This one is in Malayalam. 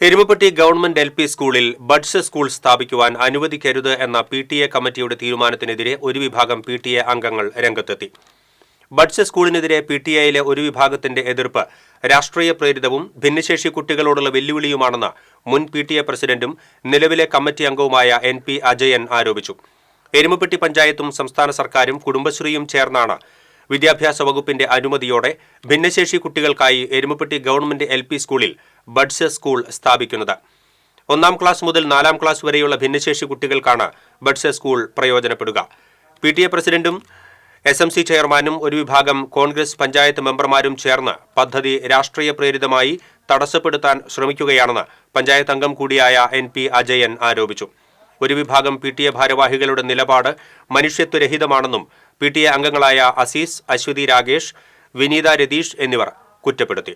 എരുമപ്പെട്ടി ഗവൺമെന്റ് എൽ പി സ്കൂളിൽ ബഡ്സ് സ്കൂൾ സ്ഥാപിക്കുവാൻ അനുവദിക്കരുത് എന്ന പി ടി എ കമ്മിറ്റിയുടെ തീരുമാനത്തിനെതിരെ ഒരു വിഭാഗം പി ടി എ അംഗങ്ങൾ രംഗത്തെത്തി. ബഡ്സ് സ്കൂളിനെതിരെ പി ടി എയിലെ ഒരു വിഭാഗത്തിന്റെ എതിർപ്പ് രാഷ്ട്രീയ പ്രേരിതവും ഭിന്നശേഷി കുട്ടികളോടുള്ള വെല്ലുവിളിയുമാണെന്ന് മുൻ പി ടി എ പ്രസിഡന്റും നിലവിലെ കമ്മിറ്റി അംഗവുമായ എൻ പി അജയൻ ആരോപിച്ചു. എരുമപ്പെട്ടി പഞ്ചായത്തും സംസ്ഥാന സർക്കാരും കുടുംബശ്രീയും ചേർന്നാണ് വിദ്യാഭ്യാസ വകുപ്പിന്റെ അനുമതിയോടെ ഭിന്നശേഷി കുട്ടികൾക്കായി എരുമപ്പെട്ടി ഗവൺമെന്റ് എൽ പി സ്കൂളിൽ ബഡ്സ് സ്കൂൾ സ്ഥാപിക്കുന്നത്. ഒന്നാം ക്ലാസ് മുതൽ നാലാം ക്ലാസ് വരെയുള്ള ഭിന്നശേഷി കുട്ടികൾക്കാണ് ബഡ്സ് സ്കൂൾ പ്രയോജനപ്പെടുക. പി ടി എ പ്രസിഡന്റും എസ് എം സി ചെയർമാനും ഒരു വിഭാഗം കോൺഗ്രസ് പഞ്ചായത്ത് മെമ്പർമാരും ചേർന്ന് പദ്ധതി രാഷ്ട്രീയ പ്രേരിതമായി തടസ്സപ്പെടുത്താൻ ശ്രമിക്കുകയാണെന്ന് പഞ്ചായത്ത് അംഗം കൂടിയായ എൻ പി അജയൻ ആരോപിച്ചു. ഒരു വിഭാഗം പി ടി എ ഭാരവാഹികളുടെ നിലപാട് മനുഷ്യത്വരഹിതമാണെന്നും പി ടി എ അംഗങ്ങളായ അസീസ് അശ്വതി രാഗേഷ് വിനീത രതീഷ് എന്നിവർ കുറ്റപ്പെടുത്തി.